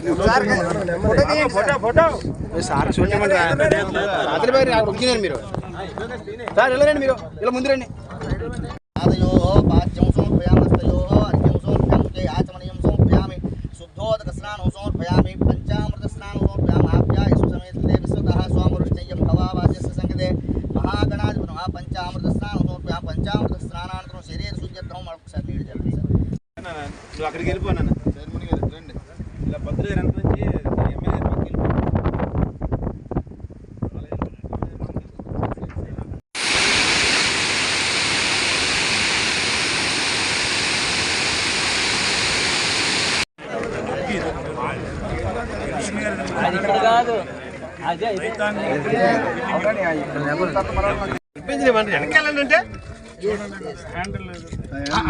Sir రాత్రి బాగా రుగ్గినారు మీరు. సార్ వెళ్ళరండి మీరు. ఇలా ముందు రండి. పంచామృత స్నానానంతరం శరీర శుద్ధ్యర్థం మరొకసారి నీళ్ళు జరుగుతుంది సార్ అక్కడికి వెళ్ళిపోయినా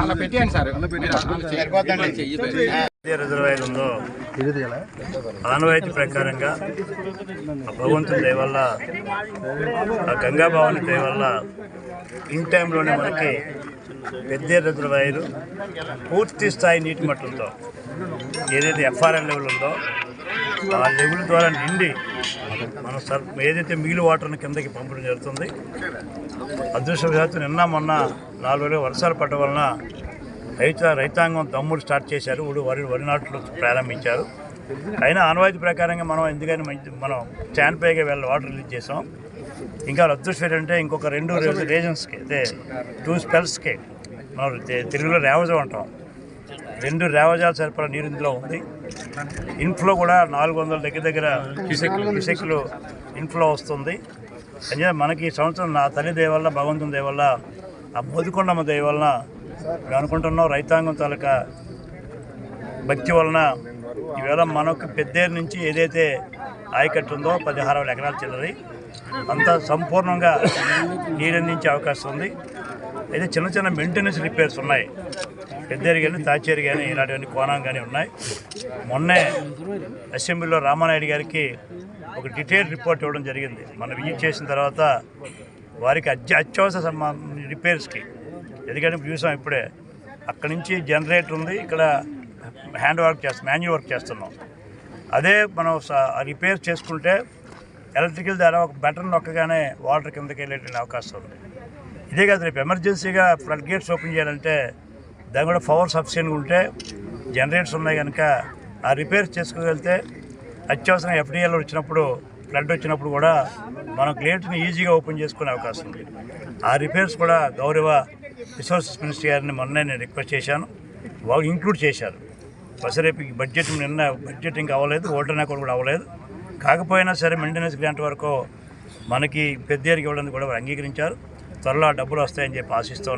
అలా పెట్టేయండి సార్ రిజర్వాయర్ ఉందో ఆనవాయితీ ప్రకారంగా ఆ భగవంతుని దయ వల్ల ఆ గంగా భవాని దయ వల్ల ఇన్ టైంలోనే మనకి పెద్ద రిజర్వాయర్ పూర్తి స్థాయి నీటి మట్టంతో ఏదైతే ఎఫ్ఆర్ఎల్ లెవెల్ ఉందో ఆ లెవెల్ ద్వారా నిండి మన సర్ ఏదైతే మిగిలి వాటర్ని కిందకి పంపడం జరుగుతుంది అదృష్టవశాత్తు నిన్న మొన్న నాలుగు వర్షాలు పడడం వలన రైత రైతాంగం తమ్ముడు స్టార్ట్ చేశారు. ఇప్పుడు వరి వరి నాట్లు ప్రారంభించారు. అయినా ఆనవాయితీ ప్రకారంగా మనం ఎందుకని మంచి మనం స్టాండ్ పైగా వెళ్ళి వాటర్ రిలీజ్ చేసాం ఇంకా అదృష్టం ఏంటంటే ఇంకొక రెండు రీజన్స్కి అయితే టూ స్పెల్స్కి మనం తెలుగులో రేవజం అంటాం. రెండు రేవజాల సరిపడా నీరు ఇందులో ఉంది. ఇన్ఫ్లో కూడా నాలుగు వందల దగ్గర దగ్గర క్యూసెక్లు క్యూసెక్లు ఇన్ఫ్లో వస్తుంది. అంటే మనకి ఈ సంవత్సరం నా తల్లి దయ వల్ల భగవంతుని దయ వల్ల ఆ బతుకొండమ్మ దయ వలన మేము అనుకుంటున్నాం రైతాంగం తాలూకా భక్తి వలన ఈవేళ మనకు పెద్దేరు నుంచి ఏదైతే ఆయకట్టు ఉందో పదిహారు వేల ఎకరాలు చిల్లరి. అంతా సంపూర్ణంగా నీరందించే అవకాశం ఉంది. అయితే చిన్న చిన్న మెయింటెనెన్స్ రిపేర్స్ ఉన్నాయి. పెద్దేరు కానీ తాచేరు కానీ ఇలాంటివన్నీ కోణం కానీ ఉన్నాయి. మొన్నే అసెంబ్లీలో రామానాయుడు గారికి ఒక డీటెయిల్ రిపోర్ట్ ఇవ్వడం జరిగింది. మనం విజిట్ చేసిన తర్వాత వారికి అత్య అత్యవసర సంబంధం రిపేర్స్కి. ఎందుకంటే చూసాం ఇప్పుడే అక్కడి నుంచి జనరేటర్ ఉంది ఇక్కడ హ్యాండ్ వర్క్ చేస్తాం మాన్యువల్ వర్క్ చేస్తున్నాం. అదే మనం రిపేర్ చేసుకుంటే ఎలక్ట్రికల్ ద్వారా ఒక బటన్ నొక్కగానే వాటర్ కిందకి వెళ్ళేటువంటి అవకాశం ఉంది. ఇదే కాదు రేపు ఎమర్జెన్సీగా ఫ్లడ్ గేట్స్ ఓపెన్ చేయాలంటే దాని కూడా పవర్ సఫిషియెంట్గా ఉంటే జనరేటర్స్ ఉన్నాయి కనుక ఆ రిపేర్ చేసుకోగలిగితే అత్యవసరం ఎఫ్డిఎల్ వచ్చినప్పుడు ఫ్లడ్ వచ్చినప్పుడు కూడా మనం గేట్ని ఈజీగా ఓపెన్ చేసుకునే అవకాశం ఉంది. ఆ రిపేర్స్ కూడా గౌరవ రిసోర్సెస్ మినిస్టర్ గారిని మొన్నే నేను రిక్వెస్ట్ చేశాను. వాళ్ళు ఇంక్లూడ్ చేశారు. బస్ రేపు బడ్జెట్ నిన్న బడ్జెట్ ఇంకా అవ్వలేదు ఓటర్ అకౌంట్ కూడా అవ్వలేదు. కాకపోయినా సరే మెయింటెనెన్స్ గ్రాంట్ వరకు మనకి పెద్ద ఇవ్వడానికి కూడా అంగీకరించారు. త్వరలో ఆ డబ్బులు వస్తాయని చెప్పి ఆశిస్తూ